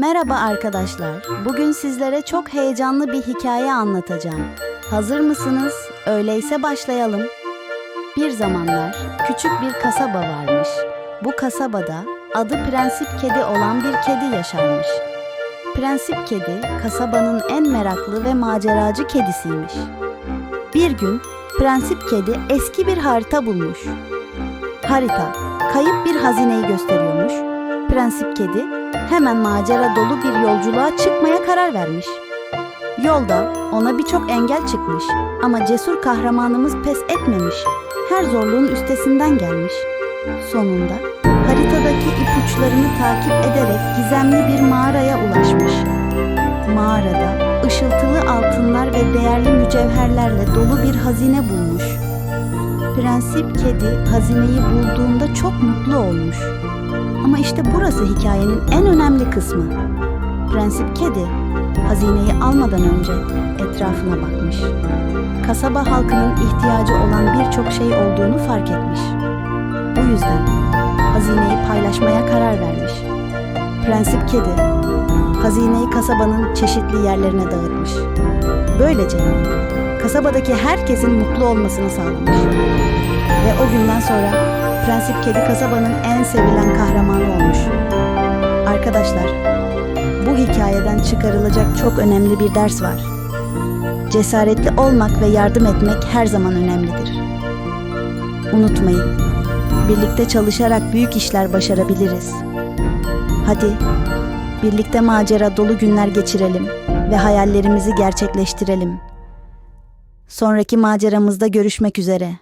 Merhaba arkadaşlar. Bugün sizlere çok heyecanlı bir hikaye anlatacağım. Hazır mısınız? Öyleyse başlayalım. Bir zamanlar küçük bir kasaba varmış. Bu kasabada adı Prensip Kedi olan bir kedi yaşarmış. Prensip Kedi kasabanın en meraklı ve maceracı kedisiymiş. Bir gün Prensip Kedi eski bir harita bulmuş. Harita kayıp bir hazineyi gösteriyormuş. Prensip Kedi hemen macera dolu bir yolculuğa çıkmaya karar vermiş. Yolda ona birçok engel çıkmış ama cesur kahramanımız pes etmemiş. Her zorluğun üstesinden gelmiş. Sonunda haritadaki ipuçlarını takip ederek gizemli bir mağaraya ulaşmış. Mağarada ışıltılı altınlar ve değerli mücevherlerle dolu bir hazine bulmuş. Prensip Kedi hazineyi bulduğunda çok mutlu olmuş. İşte burası hikayenin en önemli kısmı. Prensip Kedi hazineyi almadan önce etrafına bakmış. Kasaba halkının ihtiyacı olan birçok şey olduğunu fark etmiş. Bu yüzden hazineyi paylaşmaya karar vermiş. Prensip Kedi hazineyi kasabanın çeşitli yerlerine dağıtmış. Böylece kasabadaki herkesin mutlu olmasını sağlamış. Ve o günden sonra Prensip Kedi kasabanın en sevilen kahramanı olmuş. Arkadaşlar, bu hikayeden çıkarılacak çok önemli bir ders var. Cesaretli olmak ve yardım etmek her zaman önemlidir. Unutmayın, birlikte çalışarak büyük işler başarabiliriz. Hadi, birlikte macera dolu günler geçirelim ve hayallerimizi gerçekleştirelim. Sonraki maceramızda görüşmek üzere.